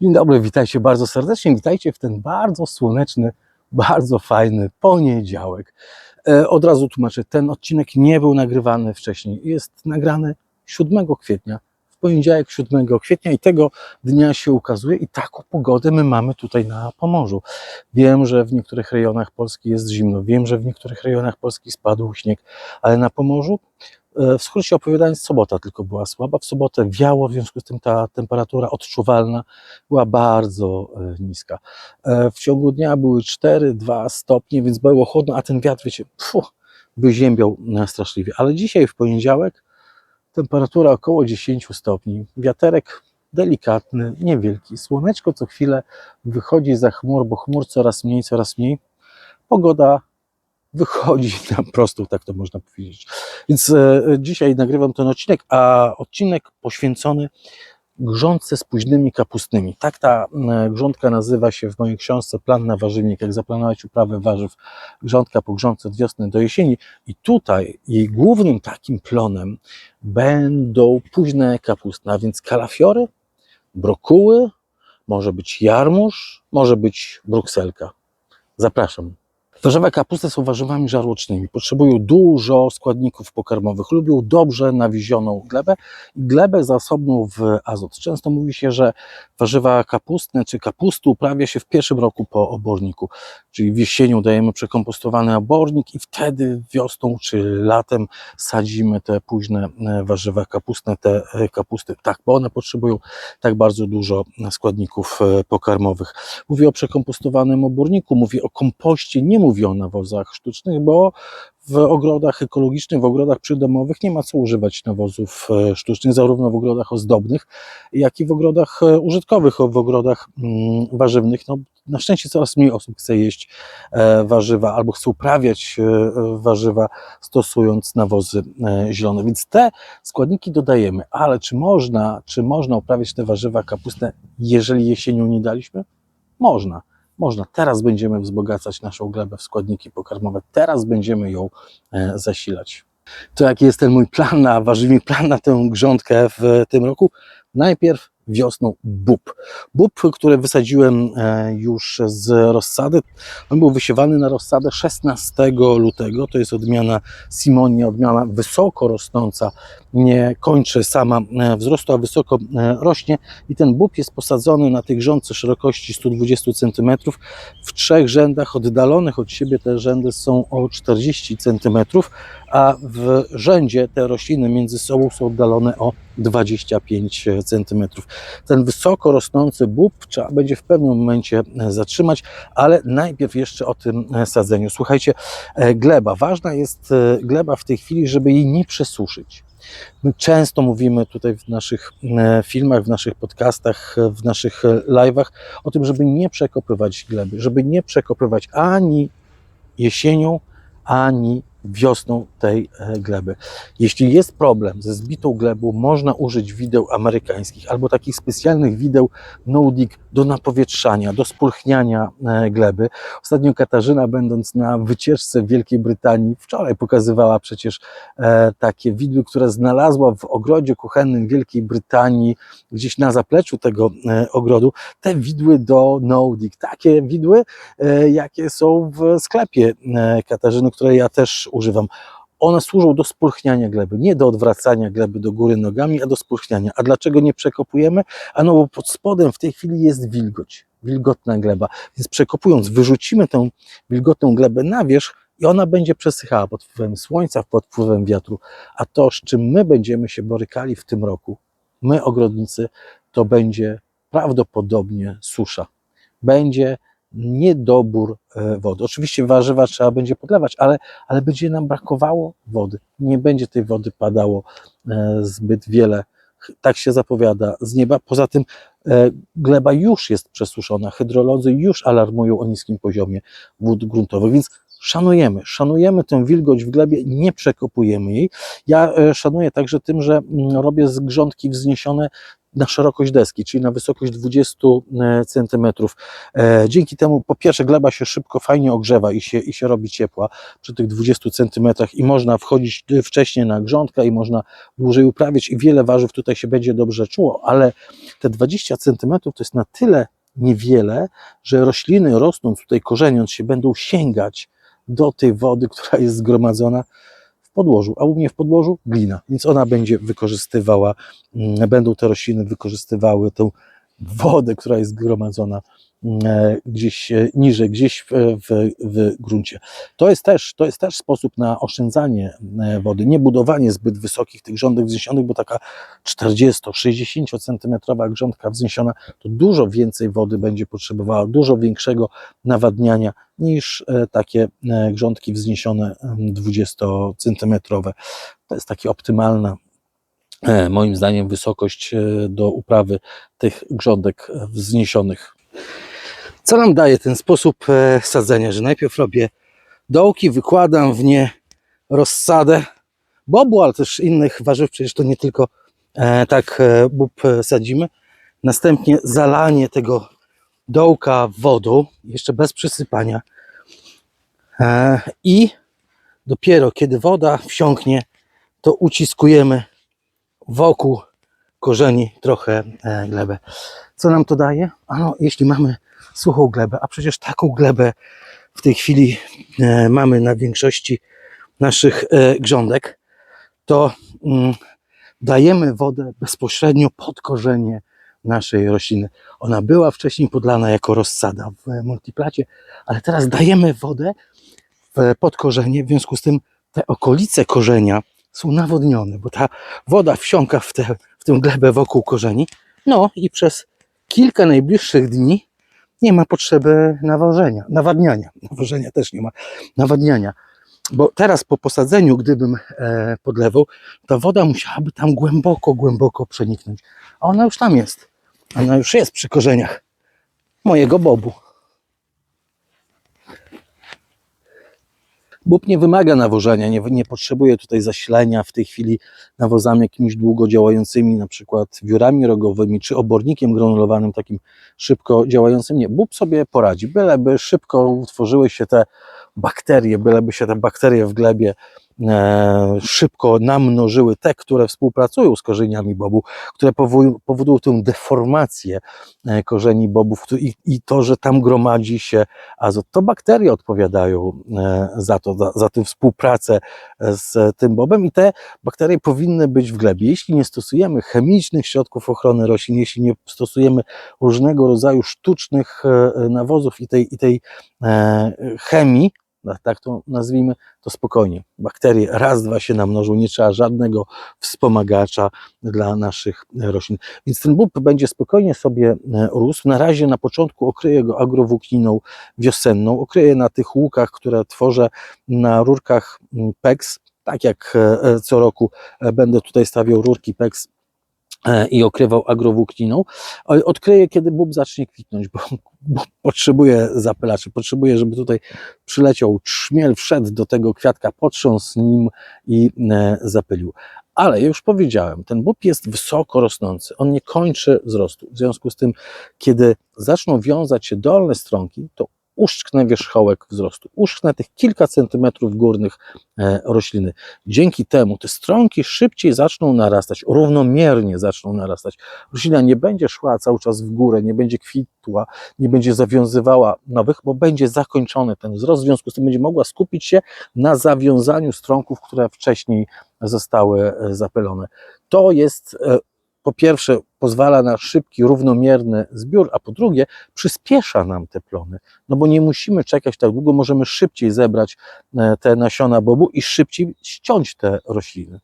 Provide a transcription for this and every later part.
Dzień dobry, witajcie bardzo serdecznie. Witajcie w ten bardzo słoneczny, bardzo fajny poniedziałek. E, od razu tłumaczę, ten odcinek nie był nagrywany wcześniej. Jest nagrany 7 kwietnia, w poniedziałek 7 kwietnia i tego dnia się ukazuje i taką pogodę my mamy tutaj na Pomorzu. Wiem, że w niektórych rejonach Polski jest zimno, wiem, że w niektórych rejonach Polski spadł śnieg, ale na Pomorzu W skrócie opowiadając, sobota tylko była słaba. W sobotę wiało, w związku z tym ta temperatura odczuwalna była bardzo e, niska. E, W ciągu dnia były 4-2 stopnie, więc było chłodno, a ten wiatr, wiecie, pfu, wyziębiał e, straszliwie. Ale dzisiaj w poniedziałek temperatura około 10 stopni. Wiaterek delikatny, niewielki. Słoneczko co chwilę wychodzi za chmur, bo chmur coraz mniej, coraz mniej. Pogoda wychodzi na prostą, tak to można powiedzieć. Więc e, dzisiaj nagrywam ten odcinek, a odcinek poświęcony grządce z późnymi kapustnymi. Tak ta e, grządka nazywa się w mojej książce Plan na warzywnik, jak zaplanować uprawę warzyw grządka po grządce od wiosny do jesieni. I tutaj jej głównym takim plonem będą późne kapustne, a więc kalafiory, brokuły, może być jarmuż, może być brukselka. Zapraszam. Warzywa kapusty są warzywami żarłocznymi. Potrzebują dużo składników pokarmowych. Lubią dobrze nawizioną glebę i glebę zasobną w azot. Często mówi się, że warzywa kapustne czy kapusty uprawia się w pierwszym roku po oborniku. Czyli w jesieniu dajemy przekompostowany obornik i wtedy wiosną czy latem sadzimy te późne e, warzywa kapustne, te e, kapusty. Tak, bo one potrzebują tak bardzo dużo składników e, pokarmowych. Mówię o przekompostowanym oborniku, mówię o kompoście, nie mówię o nawozach sztucznych, bo w ogrodach ekologicznych, w ogrodach przydomowych nie ma co używać nawozów e, sztucznych, zarówno w ogrodach ozdobnych, jak i w ogrodach e, użytkowych, w ogrodach mm, warzywnych. No, na szczęście coraz mniej osób chce jeść e, warzywa albo chce uprawiać warzywa stosując nawozy zielone. Więc te składniki dodajemy, ale czy można, czy można uprawiać te warzywa kapustne, jeżeli jesienią nie daliśmy? Można. Można. Teraz będziemy wzbogacać naszą glebę w składniki pokarmowe. Teraz będziemy ją e, zasilać. To jaki jest ten mój plan na warzywnik, plan na tę grządkę w tym roku? Najpierw wiosną bób. Bób, który wysadziłem e, już z rozsady. On był wysiewany na rozsadę 16 lutego. To jest odmiana Simonia, odmiana wysoko rosnąca. Nie kończy sama e, wzrostu, a wysoko e, rośnie. I ten bób jest posadzony na tej grządce szerokości 120 cm w trzech rzędach oddalonych od siebie. Te rzędy są o 40 cm, a w rzędzie te rośliny między sobą są oddalone o 25 cm. Ten wysoko rosnący bób trzeba będzie w pewnym momencie e, zatrzymać, ale najpierw jeszcze o tym e, sadzeniu. Słuchajcie, e, gleba. Ważna jest gleba w tej chwili, żeby jej nie przesuszyć. My często mówimy tutaj w naszych filmach, w naszych podcastach, w naszych live'ach o tym, żeby nie przekopywać gleby, żeby nie przekopywać ani jesienią, ani wiosną tej e, gleby. Jeśli jest problem ze zbitą glebą, można użyć wideł amerykańskich albo takich specjalnych wideł no-dig do napowietrzania, do spulchniania e, gleby. Ostatnio Katarzyna, będąc na wycieczce w Wielkiej Brytanii, wczoraj pokazywała przecież e, takie widły, które znalazła w ogrodzie kuchennym Wielkiej Brytanii, gdzieś na zapleczu tego ogrodu. Te widły do no-dig, takie widły, jakie są w sklepie Katarzyny, które ja też używam. One służą do spulchniania gleby, nie do odwracania gleby do góry nogami, a do spulchniania. A dlaczego nie przekopujemy? A no bo pod spodem w tej chwili jest wilgoć, wilgotna gleba. Więc przekopując, wyrzucimy tę wilgotną glebę na wierzch i ona będzie przesychała pod wpływem słońca, pod wpływem wiatru. A to, z czym my będziemy się borykali w tym roku, my ogrodnicy, to będzie prawdopodobnie susza. Będzie niedobór e, wody. Oczywiście warzywa trzeba będzie podlewać, ale, ale będzie nam brakowało wody. Nie będzie tej wody padało e, zbyt wiele. Tak się zapowiada z nieba. Poza tym e, gleba już jest przesuszona. Hydrolodzy już alarmują o niskim poziomie wód gruntowych, więc szanujemy, szanujemy tę wilgoć w glebie, nie przekopujemy jej. Ja szanuję także tym, że mm, robię z grządki wzniesione na szerokość deski, czyli na wysokość 20 cm. Dzięki temu po pierwsze gleba się szybko, fajnie ogrzewa i się, i się robi ciepła przy tych 20 cm i można wchodzić wcześniej na grządkę i można dłużej uprawiać i wiele warzyw tutaj się będzie dobrze czuło, ale te 20 cm to jest na tyle niewiele, że rośliny rosnąc tutaj, korzeniąc się, będą sięgać do tej wody, która jest zgromadzona podłożu, a u mnie w podłożu glina, więc ona będzie wykorzystywała, mm, będą te rośliny wykorzystywały tą wodę, która jest zgromadzona gdzieś e, niżej, gdzieś w, w, gruncie. To jest, też, to jest też sposób na oszczędzanie e, wody, nie budowanie zbyt wysokich tych grządek wzniesionych, bo taka 40-60 centymetrowa grządka wzniesiona to dużo więcej wody będzie potrzebowała, dużo większego nawadniania niż e, takie e, grządki wzniesione 20 centymetrowe. To jest takie optymalna e, moim zdaniem wysokość e, do uprawy tych grządek e, wzniesionych. Co nam daje ten sposób e, sadzenia, że najpierw robię dołki, wykładam w nie rozsadę bobu, ale też innych warzyw, przecież to nie tylko e, tak e, bób sadzimy. Następnie zalanie tego dołka wodą, jeszcze bez przysypania. I dopiero kiedy woda wsiąknie, to uciskujemy wokół korzeni trochę glebę. Co nam to daje? Ano, jeśli mamy suchą glebę, a przecież taką glebę w tej chwili e, mamy na większości naszych e, grządek, to mm, dajemy wodę bezpośrednio pod korzenie naszej rośliny. Ona była wcześniej podlana jako rozsada w multiplacie, ale teraz dajemy wodę w podkorzenie, w związku z tym te okolice korzenia są nawodnione, bo ta woda wsiąka w, te, w tę glebę wokół korzeni, no i przez kilka najbliższych dni nie ma potrzeby nawożenia, nawadniania. Nawożenia też nie ma, nawadniania. Bo teraz po posadzeniu, gdybym e, podlewał, ta woda musiałaby tam głęboko, głęboko przeniknąć. A ona już tam jest. Ona już jest przy korzeniach mojego bobu. Bób nie wymaga nawożenia, nie, nie potrzebuje tutaj zasilania w tej chwili nawozami jakimiś długo działającymi, na przykład wiórami rogowymi, czy obornikiem granulowanym, takim szybko działającym. Nie, bób sobie poradzi, byleby szybko utworzyły się te bakterie, byleby się te bakterie w glebie szybko namnożyły, te, które współpracują z korzeniami bobu, które powodują, tę deformację e, korzeni bobów i, to, że tam gromadzi się azot. To bakterie odpowiadają e, za to, za, za tę współpracę e, z tym bobem i te bakterie powinny być w glebie. Jeśli nie stosujemy chemicznych środków ochrony roślin, jeśli nie stosujemy różnego rodzaju sztucznych e, nawozów i tej, i tej e, chemii, tak to nazwijmy, to spokojnie. Bakterie raz, dwa się namnożą, nie trzeba żadnego wspomagacza dla naszych roślin. Więc ten bób będzie spokojnie sobie e, rósł. Na razie na początku okryję go agrowłókniną wiosenną, okryję na tych łukach, które tworzę na rurkach mm, PEX, tak jak e, e, co roku e, będę tutaj stawiał rurki PEX e, i okrywał agrowłókniną. Odkryję, kiedy bób zacznie kwitnąć, bo, bo potrzebuję zapylaczy, potrzebuję, żeby tutaj przyleciał trzmiel, wszedł do tego kwiatka, potrząsł nim i e, zapylił. Ale już powiedziałem, ten bób jest wysoko rosnący, on nie kończy wzrostu. W związku z tym, kiedy zaczną wiązać się dolne stronki, to uszczknę wierzchołek wzrostu, uszczknę tych kilka centymetrów górnych e, rośliny. Dzięki temu te stronki szybciej zaczną narastać, równomiernie zaczną narastać. Roślina nie będzie szła cały czas w górę, nie będzie kwitła, nie będzie zawiązywała nowych, bo będzie zakończony ten wzrost, w związku z tym będzie mogła skupić się na zawiązaniu stronków, które wcześniej zostały e, zapylone. To jest e, po pierwsze pozwala na szybki, równomierny zbiór, a po drugie przyspiesza nam te plony, no bo nie musimy czekać tak długo, możemy szybciej zebrać e, te nasiona bobu i szybciej ściąć te rośliny.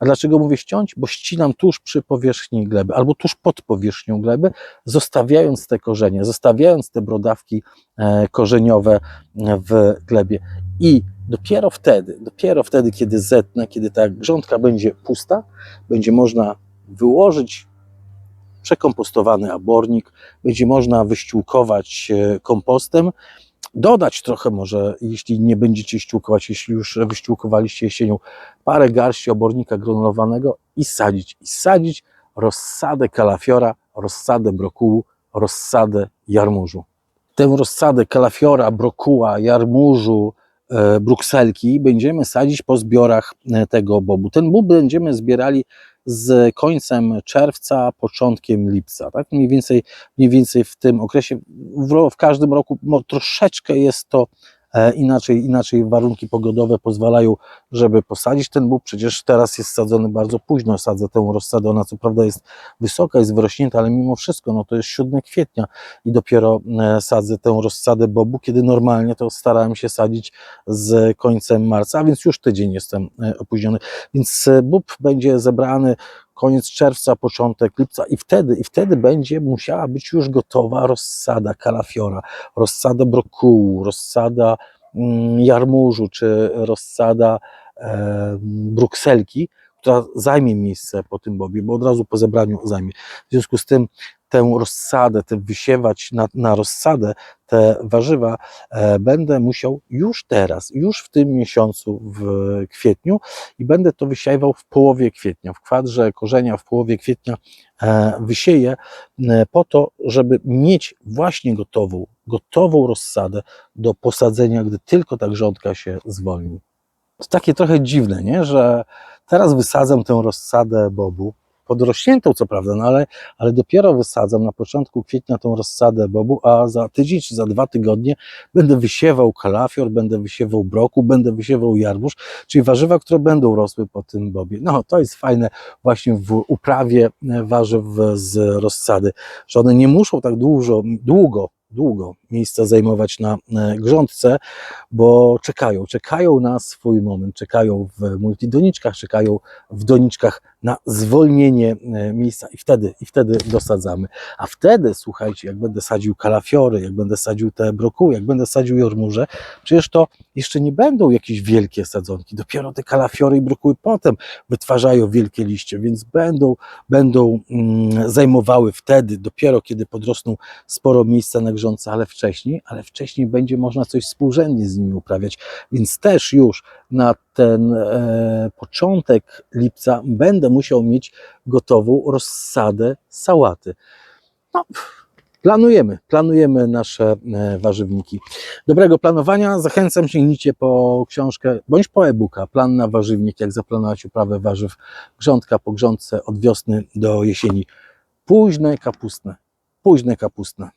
A dlaczego mówię ściąć? Bo ścinam tuż przy powierzchni gleby albo tuż pod powierzchnią gleby, zostawiając te korzenie, zostawiając te brodawki e, korzeniowe w glebie. I dopiero wtedy, dopiero wtedy, kiedy zetnę, kiedy ta grządka będzie pusta, będzie można wyłożyć przekompostowany abornik, będzie można wyściółkować e, kompostem, dodać trochę może, jeśli nie będziecie ściółkować, jeśli już wyściółkowaliście jesienią, parę garści obornika granulowanego i sadzić. I sadzić rozsadę kalafiora, rozsadę brokułu, rozsadę jarmużu. Tę rozsadę kalafiora, brokuła, jarmużu, e, brukselki będziemy sadzić po zbiorach e, tego bobu. Ten bób będziemy zbierali z końcem czerwca, początkiem lipca. Tak? Mniej, więcej, mniej więcej w tym okresie, w, w każdym roku troszeczkę jest to inaczej, inaczej warunki pogodowe pozwalają, żeby posadzić ten bób. Przecież teraz jest sadzony bardzo późno, sadzę tę rozsadę, ona co prawda jest wysoka, jest wyrośnięta, ale mimo wszystko no to jest 7 kwietnia i dopiero e, sadzę tę rozsadę bobu, kiedy normalnie to starałem się sadzić z końcem marca, a więc już tydzień jestem e, opóźniony. Więc e, bób będzie zebrany koniec czerwca, początek lipca i wtedy, i wtedy będzie musiała być już gotowa rozsada kalafiora, rozsada brokułu, rozsada mm, jarmużu czy rozsada e, brukselki, która zajmie miejsce po tym bobie, bo od razu po zebraniu zajmie. W związku z tym tę rozsadę, tę wysiewać na, na rozsadę te warzywa e, będę musiał już teraz, już w tym miesiącu, w kwietniu i będę to wysiewał w połowie kwietnia. W kwadrze korzenia w połowie kwietnia e, wysieję e, po to, żeby mieć właśnie gotową, gotową rozsadę do posadzenia, gdy tylko ta grządka się zwolni. To takie trochę dziwne, nie? że teraz wysadzam tę rozsadę bobu, podrośniętą co prawda, no ale, ale dopiero wysadzam na początku kwietnia tą rozsadę bobu, a za tydzień czy za dwa tygodnie będę wysiewał kalafior, będę wysiewał broku, będę wysiewał jarmuż, czyli warzywa, które będą rosły po tym bobie. No to jest fajne właśnie w uprawie warzyw z rozsady, że one nie muszą tak dużo, długo, długo miejsca zajmować na e, grządce, bo czekają, czekają na swój moment, czekają w multidoniczkach, czekają w doniczkach na zwolnienie e, miejsca. I wtedy, i wtedy dosadzamy. A wtedy, słuchajcie, jak będę sadził kalafiory, jak będę sadził te brokuły, jak będę sadził jormurze, przecież to jeszcze nie będą jakieś wielkie sadzonki, dopiero te kalafiory i brokuły potem wytwarzają wielkie liście, więc będą, będą mm, zajmowały wtedy, dopiero kiedy podrosną sporo miejsca na grządce, ale wcześniej, ale wcześniej będzie można coś współrzędnie z nimi uprawiać, więc też już na ten e, początek lipca będę musiał mieć gotową rozsadę sałaty. No, planujemy, planujemy nasze e, warzywniki. Dobrego planowania, zachęcam, sięgnijcie po książkę, bądź po e-booka, Plan na warzywnik, jak zaplanować uprawę warzyw grządka po grządce od wiosny do jesieni. Późne kapustne, późne kapustne.